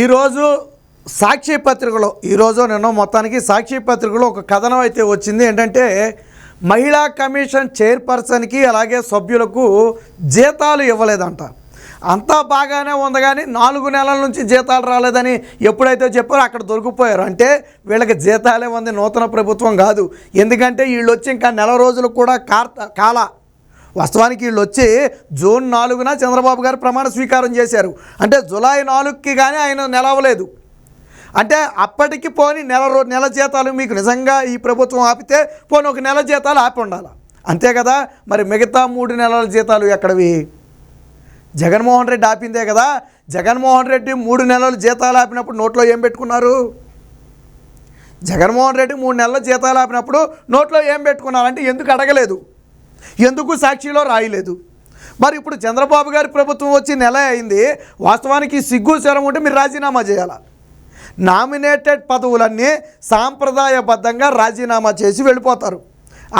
ఈరోజు సాక్షి పత్రికలో ఈరోజు నిన్న మొత్తానికి సాక్షి పత్రికలో ఒక కథనం అయితే వచ్చింది. ఏంటంటే మహిళా కమిషన్ చైర్పర్సన్కి అలాగే సభ్యులకు జీతాలు ఇవ్వలేదంట. అంతా బాగానే ఉంది కానీ నాలుగు నెలల నుంచి జీతాలు రాలేదని ఎప్పుడైతే చెప్పారో అక్కడ దొరికిపోయారు. అంటే వీళ్ళకి జీతాలే ఉంది నూతన ప్రభుత్వం కాదు. ఎందుకంటే వీళ్ళు వచ్చి ఇంకా నెల రోజులు కూడా కార్త కాల వాస్తవానికి వీళ్ళు వచ్చి జూన్ నాలుగున చంద్రబాబు గారు ప్రమాణ స్వీకారం చేశారు. అంటే జులై నాలుగుకి కానీ ఆయన నిలవలేదు. అంటే అప్పటికి పోని నెల రో నెల జీతాలు మీకు నిజంగా ఈ ప్రభుత్వం ఆపితే పోనీ ఒక నెల జీతాలు ఆపి ఉండాలి? అంతే కదా? మరి మిగతా మూడు నెలల జీతాలు ఎక్కడవి? జగన్మోహన్ రెడ్డి ఆపిందే కదా? జగన్మోహన్ రెడ్డి మూడు నెలలు జీతాలు ఆపినప్పుడు నోట్లో ఏం పెట్టుకున్నారు? జగన్మోహన్ రెడ్డి మూడు నెలల జీతాలు ఆపినప్పుడు నోట్లో ఏం పెట్టుకున్నారంటే ఎందుకు అడగలేదు? ఎందుకు సాక్షిలో రాయలేదు? మరి ఇప్పుడు చంద్రబాబు గారి ప్రభుత్వం వచ్చి నెల అయింది వాస్తవానికి సిగ్గు శరం ఉంటే మీరు రాజీనామా చేయాలా? నామినేటెడ్ పదవులన్నీ సాంప్రదాయబద్ధంగా రాజీనామా చేసి వెళ్ళిపోతారు.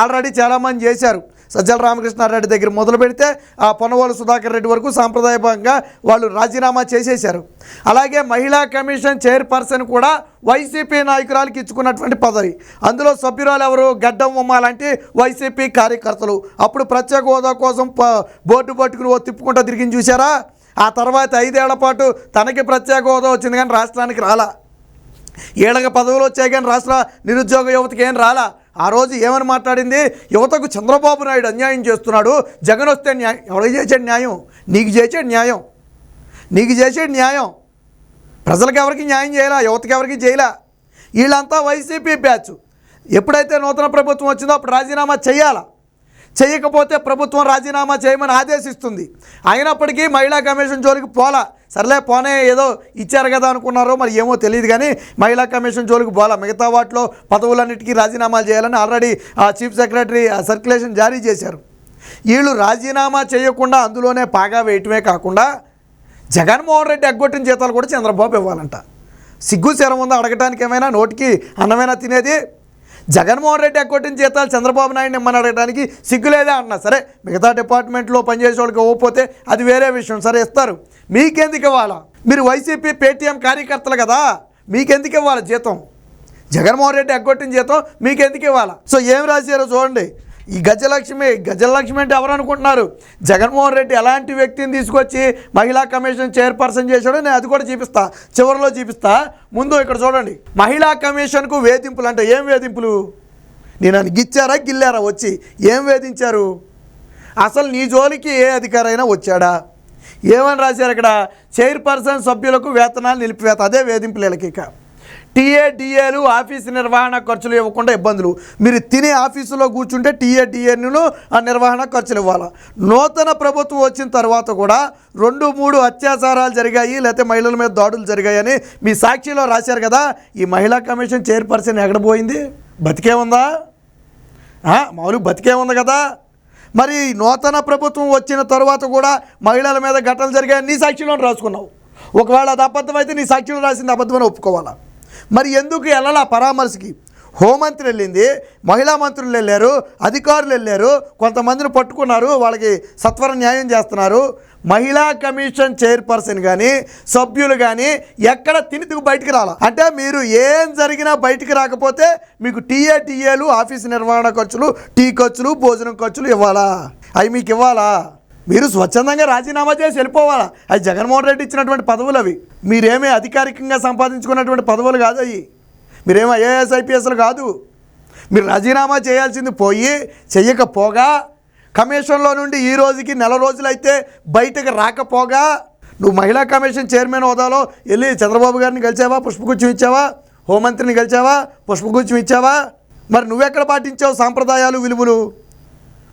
ఆల్రెడీ చాలామంది చేశారు. సజ్జల రామకృష్ణారెడ్డి దగ్గర మొదలు పెడితే ఆ పొనవాళ్ళు సుధాకర్ రెడ్డి వరకు సాంప్రదాయపరంగా వాళ్ళు రాజీనామా చేసేశారు. అలాగే మహిళా కమిషన్ చైర్పర్సన్ కూడా వైసీపీ నాయకురాలకి ఇచ్చుకున్నటువంటి పదవి. అందులో సభ్యురాలు ఎవరు? గడ్డం ఉమ్మ లాంటి వైసీపీ కార్యకర్తలు. అప్పుడు ప్రత్యేక హోదా కోసం ప- బోర్డు పట్టుకుని ఓ తిప్పుకుంటూ తిరిగి చూసారా ఆ తర్వాత ఐదేళ్ళ పాటు తనకి ప్రత్యేక హోదా వచ్చింది కానీ రాష్ట్రానికి రాలా. ఏళ్ళకి పదవులు వచ్చాయి కానీ రాష్ట్ర నిరుద్యోగ యువతకి ఏం రాలా? ఆ రోజు ఏమని మాట్లాడింది? యువతకు చంద్రబాబు నాయుడు అన్యాయం చేస్తున్నాడు జగన్ వస్తే న్యాయం ఎవరికి చేసే న్యాయం? నీకు చేసే న్యాయం. నీకు చేసే న్యాయం. ప్రజలకు ఎవరికి న్యాయం చేయాలా? యువతకి ఎవరికి చేయలా? వీళ్ళంతా వైసీపీ బ్యాచ్. ఎప్పుడైతే నూతన ప్రభుత్వం వచ్చిందో అప్పుడు రాజీనామా చేయాలా? చేయకపోతే ప్రభుత్వం రాజీనామా చేయమని ఆదేశిస్తుంది. అయినప్పటికీ మహిళా కమిషన్ జోలికి పోలా. సర్లే పోనే ఏదో ఇచ్చారు కదా అనుకున్నారో మరి ఏమో తెలియదు కానీ మహిళా కమిషన్ జోలికి పోలా. మిగతా వాటిలో పదవులన్నిటికీ రాజీనామాలు చేయాలని ఆల్రెడీ ఆ చీఫ్ సెక్రటరీ ఆ సర్క్యులేషన్ జారీ చేశారు. వీళ్ళు రాజీనామా చేయకుండా అందులోనే పాగా వేయటమే కాకుండా జగన్మోహన్ రెడ్డి ఎగ్గొట్టిన జీతాలు కూడా చంద్రబాబు ఇవ్వాలంట. సిగ్గు శరం ఉందో అడగటానికి ఏమైనా? నోటికి అన్నమైనా తినేది? జగన్మోహన్ రెడ్డి ఎగ్గొట్టిన జీతాలు చంద్రబాబు నాయుడు ఇమ్మని అడగడానికి సిగ్గులేదా అన్నా? సరే మిగతా డిపార్ట్మెంట్లో పనిచేసే వాళ్ళకి ఇవ్వకపోతే అది వేరే విషయం. సరే ఇస్తారు. మీకెందుకు ఇవ్వాలా? మీరు వైసీపీ పేటీఎం కార్యకర్తలు కదా మీకెందుకు ఇవ్వాలి జీతం? జగన్మోహన్ రెడ్డి ఎగ్గొట్టిన జీతం మీకెందుకు ఇవ్వాలా? సో ఏం రాశారో చూడండి. ఈ గజలక్ష్మి గజలక్ష్మి అంటే ఎవరు అనుకుంటున్నారు జగన్మోహన్ రెడ్డి ఎలాంటి వ్యక్తిని తీసుకొచ్చి మహిళా కమిషన్ చైర్పర్సన్ చేశాడో నేను అది కూడా చూపిస్తా. చివరిలో చూపిస్తా. ముందు ఇక్కడ చూడండి. మహిళా కమిషన్కు వేధింపులు అంటే ఏం వేధింపులు? నేను అని గిచ్చారా గిల్లారా వచ్చి? ఏం వేధించారు? అసలు నీ జోలికి ఏ అధికారైనా వచ్చాడా? ఏమని రాశారు ఇక్కడ? చైర్పర్సన్ సభ్యులకు వేతనాలు నిలిపివేత. అదే వేధింపులు వీళ్ళకి ఇక. టీఏడిఏలు ఆఫీసు నిర్వహణ ఖర్చులు ఇవ్వకుండా ఇబ్బందులు. మీరు తినే ఆఫీసులో కూర్చుంటే టీఏడిఏను ఆ నిర్వహణ ఖర్చులు ఇవ్వాలి? నూతన ప్రభుత్వం వచ్చిన తర్వాత కూడా రెండు మూడు అత్యాచారాలు జరిగాయి లేకపోతే మహిళల మీద దాడులు జరిగాయని మీ సాక్షిలో రాశారు కదా. ఈ మహిళా కమిషన్ చైర్పర్సన్ ఎక్కడ పోయింది? బతికే ఉందా? మామూలు బతికే ఉంది కదా. మరి నూతన ప్రభుత్వం వచ్చిన తర్వాత కూడా మహిళల మీద ఘటనలు జరిగాయని నీ సాక్షిలో రాసుకున్నావు. ఒకవేళ అది అబద్ధం అయితే నీ సాక్షిలో రాసింది అబద్ధమని ఒప్పుకోవాలా? మరి ఎందుకు వెళ్ళాలా పరామర్శకి? హోంమంత్రి వెళ్ళింది మహిళా మంత్రులు వెళ్ళారు అధికారులు వెళ్ళారు కొంతమందిని పట్టుకున్నారు వాళ్ళకి సత్వర న్యాయం చేస్తున్నారు. మహిళా కమిషన్ చైర్పర్సన్ కానీ సభ్యులు కానీ ఎక్కడ తిని బయటికి రాలా? అంటే మీరు ఏం జరిగినా బయటికి రాకపోతే మీకు టీఏ టీఏలు ఆఫీస్ నిర్వహణ ఖర్చులు టీ ఖర్చులు భోజనం ఖర్చులు ఇవ్వాలా? అవి మీకు ఇవ్వాలా? మీరు స్వచ్ఛందంగా రాజీనామా చేసి వెళ్ళిపోవాలా? అది జగన్మోహన్ రెడ్డి ఇచ్చినటువంటి పదవులు అవి. మీరేమీ అధికారికంగా సంపాదించుకున్నటువంటి పదవులు కాదు అవి మీరేమో ఐఏఎస్ ఐపీఎస్లు కాదు. మీరు రాజీనామా చేయాల్సింది పోయి చెయ్యకపోగా కమిషన్లో నుండి ఈ రోజుకి నెల రోజులైతే బయటకు రాకపోగా నువ్వు మహిళా కమిషన్ చైర్మన్ హోదాలో వెళ్ళి చంద్రబాబు గారిని కలిసావా? పుష్పగుచ్చం ఇచ్చావా? హోంమంత్రిని కలిసావా? పుష్పగుచ్చం ఇచ్చావా? మరి నువ్వెక్కడ పాటించావు సాంప్రదాయాలు విలువలు?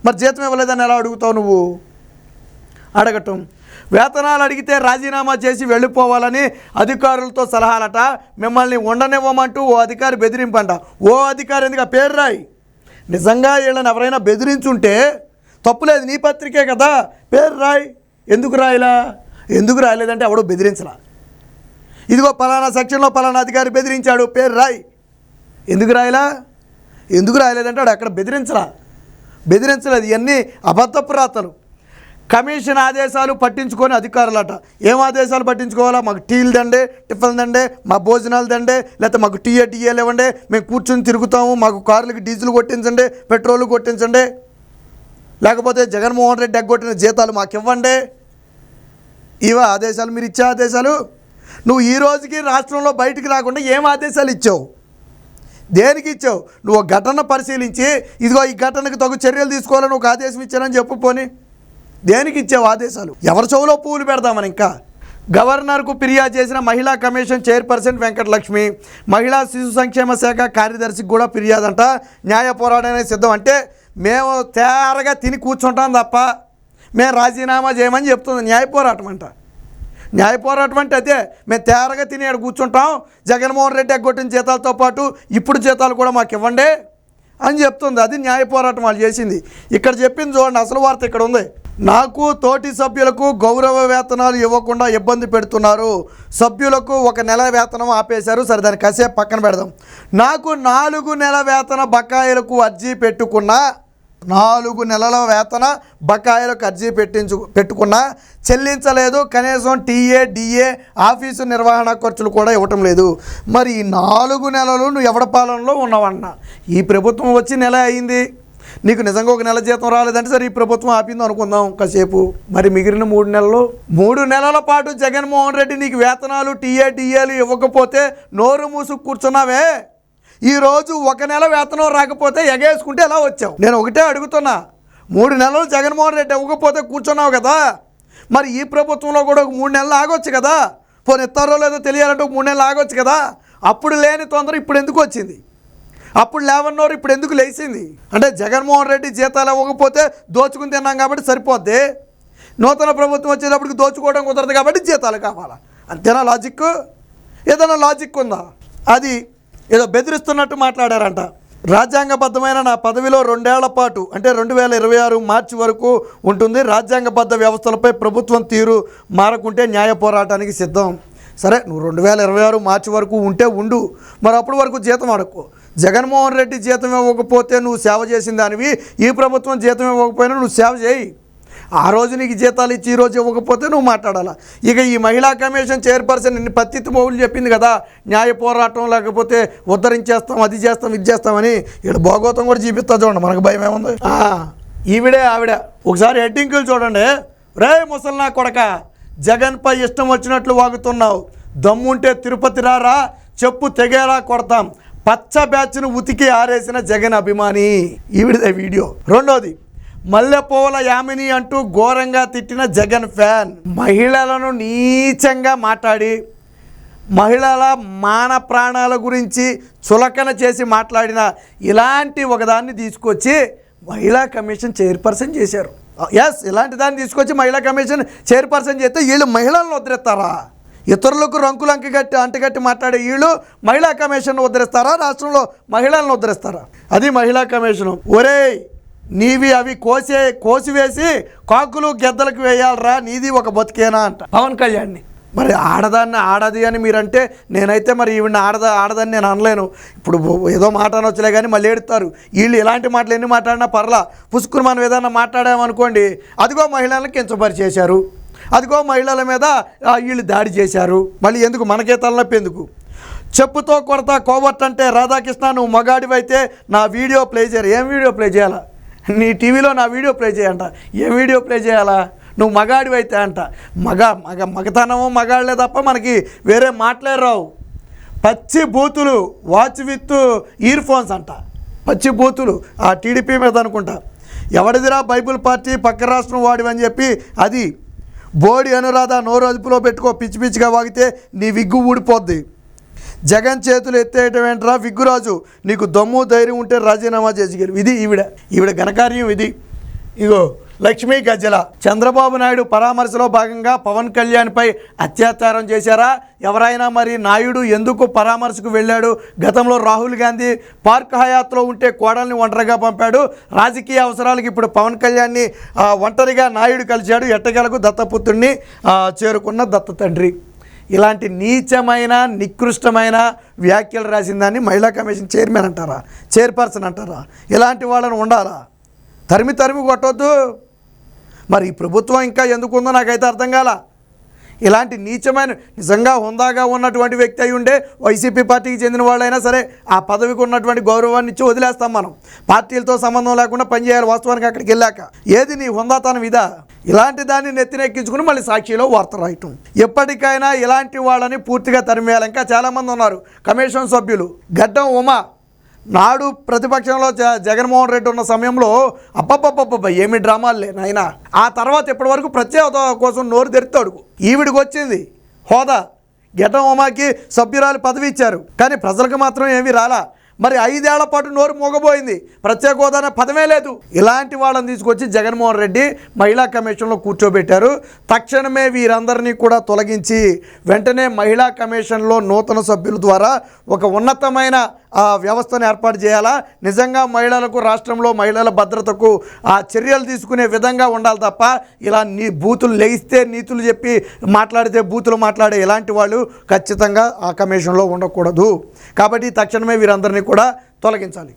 మరి జీతం ఇవ్వలేదని ఎలా అడుగుతావు నువ్వు? అడగటం. వేతనాలు అడిగితే రాజీనామా చేసి వెళ్ళిపోవాలని అధికారులతో సలహాలట. మిమ్మల్ని ఉండనివ్వమంటూ ఓ అధికారి బెదిరింపంట. ఓ అధికారి ఎందుకు ఆ పేరు రాయి? నిజంగా వీళ్ళని ఎవరైనా బెదిరించుంటే తప్పులేదు నీ పత్రికే కదా. పేరు రాయి. ఎందుకు రాయలా? ఎందుకు రాయలేదంటే ఎవడో బెదిరించలా. ఇదిగో పలానా సెక్షన్లో పలానా అధికారి బెదిరించాడు. పేరు రాయి. ఎందుకు రాయలా? ఎందుకు రాయలేదంటే వాడు అక్కడ బెదిరించరా బెదిరించలేదు. ఇవన్నీ అబద్ధపు రాతలు. కమిషన్ ఆదేశాలు పట్టించుకొని అధికారులట. ఏం ఆదేశాలు పట్టించుకోవాలా? మాకు టీలు దండే టిఫిన్ దండే మా భోజనాలు దండే లేకపోతే మాకు టీఏ టీఏలు ఇవ్వండి మేము కూర్చొని తిరుగుతాము మాకు కార్లకి డీజిల్ కొట్టించండి పెట్రోల్ కొట్టించండి. లేకపోతే జగన్మోహన్ రెడ్డి ఎగ్గొట్టిన జీతాలు మాకు ఇవ్వండి ఇవ ఆదేశాలు? మీరు ఇచ్చే ఆదేశాలు? నువ్వు ఈ రోజుకి రాష్ట్రంలో బయటికి రాకుండా ఏం ఆదేశాలు ఇచ్చావు? దేనికి ఇచ్చావు? నువ్వు ఘటన పరిశీలించి ఇదిగో ఈ ఘటనకు తగు చర్యలు తీసుకోవాలని ఒక ఆదేశం ఇచ్చానని చెప్పు పోనీ. దేనికి ఇచ్చావు ఆదేశాలు? ఎవరి చెవులో పువ్వులు పెడదామని ఇంకా? గవర్నర్కు ఫిర్యాదు చేసిన మహిళా కమిషన్ చైర్పర్సన్ వెంకటలక్ష్మి మహిళా శిశు సంక్షేమ శాఖ కార్యదర్శికి కూడా ఫిర్యాదు అంట న్యాయ పోరాటానికి సిద్ధం అంటే మేము తేరగా తిని కూర్చుంటాం తప్ప మేము రాజీనామా చేయమని చెప్తుంది. న్యాయ పోరాటం అంట. న్యాయ పోరాటం అంటే అదే మేము తేరగా తిని ఆడ కూర్చుంటాం. జగన్మోహన్ రెడ్డి ఎగ్గొట్టిన జీతాలతో పాటు ఇప్పుడు జీతాలు కూడా మాకు ఇవ్వండి అని చెప్తుంది. అది న్యాయ పోరాటం వాళ్ళు చేసింది. ఇక్కడ చెప్పింది చూడండి అసలు వార్త ఇక్కడ ఉంది. నాకు తోటి సభ్యులకు గౌరవ వేతనాలు ఇవ్వకుండా ఇబ్బంది పెడుతున్నారు. సభ్యులకు ఒక నెల వేతనం ఆపేశారు. సరే దాన్ని కాసేపు పక్కన పెడదాం. నాకు నాలుగు నెల వేతన బకాయిలకు అర్జీ పెట్టుకున్నా నాలుగు నెలల వేతన బకాయిలకు అర్జీ పెట్టించు పెట్టుకున్నా చెల్లించలేదు. కనీసం టీఏ డిఏ ఆఫీసు నిర్వహణ ఖర్చులు కూడా ఇవ్వటం లేదు. మరి ఈ నాలుగు నెలలు నువ్వు ఎవడ పాలనలో ఉన్నావన్న? ఈ ప్రభుత్వం వచ్చి నెల అయింది. నీకు నిజంగా ఒక నెల జీతం రాలేదంటే సరే ఈ ప్రభుత్వం ఆపింది అనుకుందాం కాసేపు. మరి మిగిలిన మూడు నెలలు? మూడు నెలల పాటు జగన్మోహన్ రెడ్డి నీకు వేతనాలు టీఏ ఇవ్వకపోతే నోరు మూసుకు కూర్చున్నావే. ఈరోజు ఒక నెల వేతనం రాకపోతే ఎగేసుకుంటే ఎలా వచ్చావు? నేను ఒకటే అడుగుతున్నా. మూడు నెలలు జగన్మోహన్ రెడ్డి ఇవ్వకపోతే కూర్చున్నావు కదా. మరి ఈ ప్రభుత్వంలో కూడా ఒక మూడు నెలలు ఆగొచ్చు కదా. పోనీ ఇస్తారో లేదో తెలియాలంటే ఒక మూడు నెలలు ఆగొచ్చు కదా. అప్పుడు లేని తొందర ఇప్పుడు ఎందుకు వచ్చింది? అప్పుడు లేవన్నోరు ఇప్పుడు ఎందుకు లేచింది? అంటే జగన్మోహన్ రెడ్డి జీతాలు ఇవ్వకపోతే దోచుకుని తిన్నాం కాబట్టి సరిపోద్ది. నూతన ప్రభుత్వం వచ్చేటప్పటికి దోచుకోవడం కుదరదు కాబట్టి జీతాలు కావాలా? అంతేనా లాజిక్ ఏదైనా లాజిక్ ఉందా? అది ఏదో బెదిరిస్తున్నట్టు మాట్లాడారంట. రాజ్యాంగబద్ధమైన నా పదవిలో రెండేళ్ళ పాటు అంటే రెండు వేల ఇరవై ఆరు మార్చి వరకు ఉంటుంది రాజ్యాంగబద్ధ వ్యవస్థలపై ప్రభుత్వం తీరు మారకుంటే న్యాయ పోరాటానికి సిద్ధం. సరే నువ్వు రెండు వేల ఇరవై ఆరు మార్చి వరకు ఉంటే ఉండు. మరి అప్పటి వరకు జీతం అడక్కు. జగన్మోహన్ రెడ్డి జీతం ఇవ్వకపోతే నువ్వు సేవ చేసిన దానివి ఈ ప్రభుత్వం జీతం ఇవ్వకపోయినా నువ్వు సేవ చేయి. ఆ రోజు నీకు జీతాలు ఇచ్చి ఈ రోజు ఇవ్వకపోతే నువ్వు మాట్లాడాలా? ఇక ఈ మహిళా కమిషన్ చైర్పర్సన్ ఇన్ని పత్తిత్తు మౌలు చెప్పింది కదా న్యాయ పోరాటం లేకపోతే ఉద్ధరించేస్తాం అది చేస్తాం ఇది చేస్తామని ఇక్కడ భోగోతం కూడా చూపిస్తా చూడండి మనకు భయం ఏముంది? ఈవిడే ఆవిడ. ఒకసారి హెడ్డింకులు చూడండి. రే ముసల్నా కొడక జగన్పై ఇష్టం వచ్చినట్లు వాగుతున్నావు. దమ్ముంటే తిరుపతి రారా చెప్పు తెగేలా కొడతాం. పచ్చ బ్యాచ్ను ఉతికి ఆరేసిన జగన్ అభిమాని. ఈవిడదే వీడియో. రెండోది మల్లెపూల యామిని అంటూ ఘోరంగా తిట్టిన జగన్ ఫ్యాన్. మహిళలను నీచంగా మాట్లాడి మహిళల మాన ప్రాణాల గురించి చులకన చేసి మాట్లాడిన ఇలాంటి ఒకదాన్ని తీసుకొచ్చి మహిళా కమిషన్ చైర్పర్సన్ చేశారు. ఎస్ ఇలాంటి దాన్ని తీసుకొచ్చి మహిళా కమిషన్ చైర్పర్సన్ చేస్తే వీళ్ళు మహిళలను వదిలేస్తారా? ఇతరులకు రంకులు అంకగట్టి అంటగట్టి మాట్లాడే వీళ్ళు మహిళా కమిషన్ ఉద్ధరిస్తారా? రాష్ట్రంలో మహిళలను ఉద్ధరిస్తారా? అది మహిళా కమిషన్. ఒరేయ్ నీవి అవి కోసే కోసివేసి కాకులు గెద్దలకు వేయాలరా? నీది ఒక బతికేనా అంట. పవన్ కళ్యాణ్ని. మరి ఆడదాన్ని ఆడది అని మీరంటే నేనైతే మరి ఈవిడ ఆడద ఆడదని నేను అనలేను. ఇప్పుడు ఏదో మాట అనొచ్చులే కానీ మళ్ళీ ఏడుస్తారు వీళ్ళు ఇలాంటి మాటలు ఎన్ని మాట్లాడినా పర్లా. పుసుకుని మనం ఏదైనా మాట్లాడామనుకోండి అదిగో మహిళలను కించపరిచేశారు. అదిగో మహిళల మీద వీళ్ళు దాడి చేశారు. మళ్ళీ ఎందుకు? మనకే తలనొప్పి ఎందుకు? చెప్పుతో కొడతా కోవట్ అంటే రాధాకృష్ణ నువ్వు మగాడివైతే నా వీడియో ప్లే చేయరు ఏం వీడియో ప్లే చేయాలా? నీ టీవీలో నా వీడియో ప్లే చేయంట. ఏం వీడియో ప్లే చేయాలా? నువ్వు మగాడివైతే అంట. మగ మగ మగతనము మగాళ్ళే తప్ప మనకి వేరే మాట్లాడరావు పచ్చి బూతులు వాచ్ విత్ ఇయర్ ఫోన్స్ అంట. పచ్చి బూతులు ఆ టీడీపీ మీద అనుకుంటా. ఎవడిదిరా బైబిల్ పార్టీ పక్క రాష్ట్రం వాడివని చెప్పి అది బోడి అనురాధ నోరు అదుపులో పెట్టుకో పిచ్చి పిచ్చిగా వాగితే నీ విగ్గు ఊడిపోద్ది. జగన్ చేతులు ఎత్తేయటం ఏంట్రా విగ్గురాజు? నీకు దమ్ము ధైర్యం ఉంటే రాజీనామా చేసి ఇది ఈవిడ ఈవిడ ఘనకార్యం ఇది. ఇగో లక్ష్మీ గజ్జల. చంద్రబాబు నాయుడు పరామర్శలో భాగంగా పవన్ కళ్యాణ్పై అత్యాచారం చేశారా? ఎవరైనా మరి నాయుడు ఎందుకు పరామర్శకు వెళ్ళాడు? గతంలో రాహుల్ గాంధీ పార్క్ హయాత్లో ఉంటే కోడల్ని ఒంటరిగా పంపాడు. రాజకీయ అవసరాలకు ఇప్పుడు పవన్ కళ్యాణ్ని ఒంటరిగా నాయుడు కలిశాడు. ఎట్టగలకు దత్తపుత్రుడిని చేరుకున్న దత్త తండ్రి. ఇలాంటి నీచమైన నికృష్టమైన వ్యాఖ్యలు రాసిన దాన్ని మహిళా కమిషన్ చైర్మన్ అంటారా? చైర్పర్సన్ అంటారా? ఇలాంటి వాళ్ళని ఉండాలా? తరిమి తరిమి కొట్టొద్దు. మరి ఈ ప్రభుత్వం ఇంకా ఎందుకు ఉందో నాకైతే అర్థం కాల. ఇలాంటి నీచమైన నిజంగా హుందాగా ఉన్నటువంటి వ్యక్తి అయి ఉండే వైసీపీ పార్టీకి చెందిన వాళ్ళైనా సరే ఆ పదవికి ఉన్నటువంటి గౌరవాన్ని ఇచ్చి వదిలేస్తాం మనం. పార్టీలతో సంబంధం లేకుండా పనిచేయాలి వాస్తవానికి అక్కడికి వెళ్ళాక. ఏది నీ హుందాతనం ఇదా? ఇలాంటి దాన్ని నెత్తినెక్కించుకుని మళ్ళీ సాక్షిలో వార్త రాయటం. ఎప్పటికైనా ఇలాంటి వాళ్ళని పూర్తిగా తరిమేయాలి. ఇంకా చాలామంది ఉన్నారు. కమిషన్ సభ్యులు గడ్డం ఉమా నాడు ప్రతిపక్షంలో జ- జగన్మోహన్ రెడ్డి ఉన్న సమయంలో అబ్బబ్బబ్బబ్బ ఏమి డ్రామాలే నాయన. ఆ తర్వాత ఇప్పటి వరకు ప్రత్యేక హోదా కోసం నోరు తెరుతాడు ఈవిడికి వచ్చింది. హోదా. గెటం ఉమాకి సభ్యురాలు పదవి ఇచ్చారు. కానీ ప్రజలకు మాత్రం ఏమీ రాలా. మరి ఐదేళ్ళ పాటు నోరు మూగబోయింది. ప్రత్యేక హోదానే పదమే లేదు. ఇలాంటి వాళ్ళని తీసుకొచ్చి జగన్మోహన్ రెడ్డి మహిళా కమిషన్లో కూర్చోబెట్టారు. తక్షణమే వీరందరినీ కూడా తొలగించి వెంటనే మహిళా కమిషన్లో నూతన సభ్యుల ద్వారా ఒక ఉన్నతమైన వ్యవస్థను ఏర్పాటు చేయాలా? నిజంగా మహిళలకు రాష్ట్రంలో మహిళల భద్రతకు ఆ చర్యలు తీసుకునే విధంగా ఉండాలి తప్ప ఇలా నీ బూతులు లేయిస్తే నీతులు చెప్పి మాట్లాడితే బూతులు మాట్లాడే ఇలాంటి వాళ్ళు ఖచ్చితంగా ఆ కమిషన్లో ఉండకూడదు. కాబట్టి తక్షణమే వీరందరినీ కూడా తొలగించాలి.